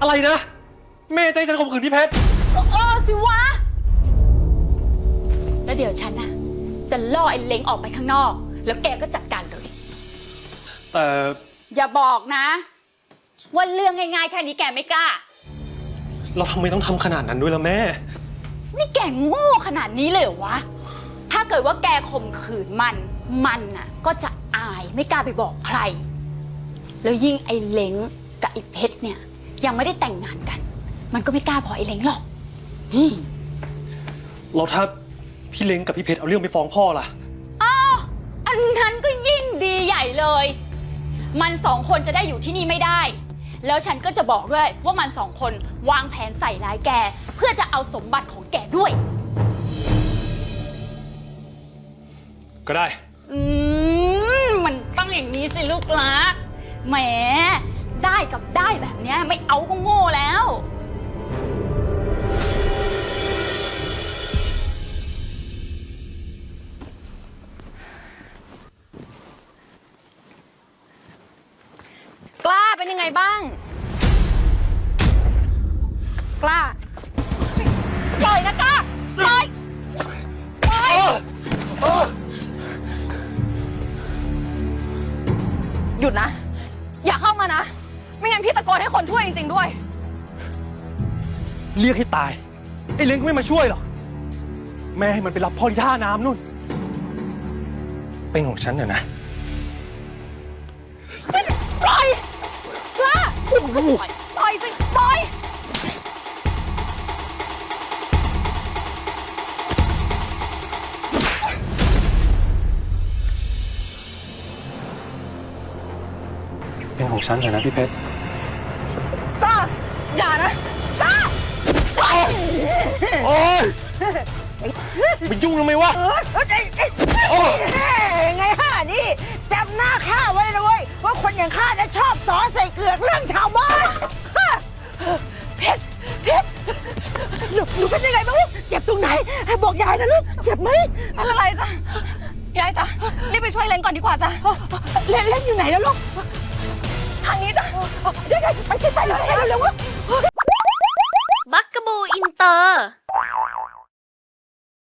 อะไรนะแม่ใจะให้ฉันข่มขืนพี่เพชรก็เออสิวะ แล้วเดี๋ยวฉันน่ะ จะล่อไอ้เล้งออกไปข้างนอก แล้วแกก็จัดการเลย แต่อย่าบอกนะ ว่าเรื่องง่ายๆ แค่นี้แกไม่กล้า เราทำไมต้องทำขนาดนั้นด้วยล่ะแม่ นี่แกโง่ขนาดนี้เลยเหรอวะ ถ้าเกิดว่าแกข่มขืนมัน มันน่ะ ก็จะอายไม่กล้าไปบอกใคร แล้วยิ่งไอ้เล้งกับไอ้เพชรเนี่ย ยังไม่ได้แต่งงานกัน มันก็ไม่กล้าบอกไอ้เล้งหรอก นี่ เราถ้าพี่เล้งกับพี่เพชรเอาเรื่องไปฟ้องพ่อล่ะ อ้าวอันนั้นก็ยิ่งดีใหญ่เลย มันสองคนจะได้อยู่ที่นี่ไม่ได้ แล้วฉันก็จะบอกด้วยว่ามันสองคนวางแผนใส่ร้ายแก เพื่อจะเอาสมบัติของแกด้วย ก็ได้ อืม มันต้องอย่างนี้สิลูกรัก แหม ได้กับได้ แบบเนี้ยไม่เอาก็โง่แล้ว กล้าเป็นยังไงบ้าง กล้าปล่อยนะกล้าปล่อยปล่อยหยุดนะ อย่าเข้ามานะ พี่ตะโกนให้คนช่วยจริง ๆ ด้วย เรียกให้ตาย ไอ้เล้งก็ไม่มาช่วยหรอกแม่ให้มันไปรับพ่อที่ท่าน้ำนู่น เป็นของฉันเถอะนะปล่อยกล้าปล่อยปล่อยสิปล่อย เป็นของฉันเถอะนะพี่เพชรกล้า อย่านะกล้าปล่อยโอ๊ยไปยุ่งทำไมวะโอ้ยไงข้านี่จำหน้าข้าไว้เลยเว้ยว่าคนอย่างข้าจะชอบสอนใส่เกลือกเรื่องชาวบ้านเพชรเพชรหนูหนูเป็นยังไงบ้างลูกเจ็บตรงไหน บอกยายนะลูกเจ็บไหมไม่เป็นไรจ้ะยายจ้ะรีบไปช่วยเล้งก่อนดีกว่าจ้ะเล่นเล่นอยู่ไหนแล้วลูก ทางนี้จ้ะเดี๋ยวๆไปสิไปเลยเร็วๆบักกะ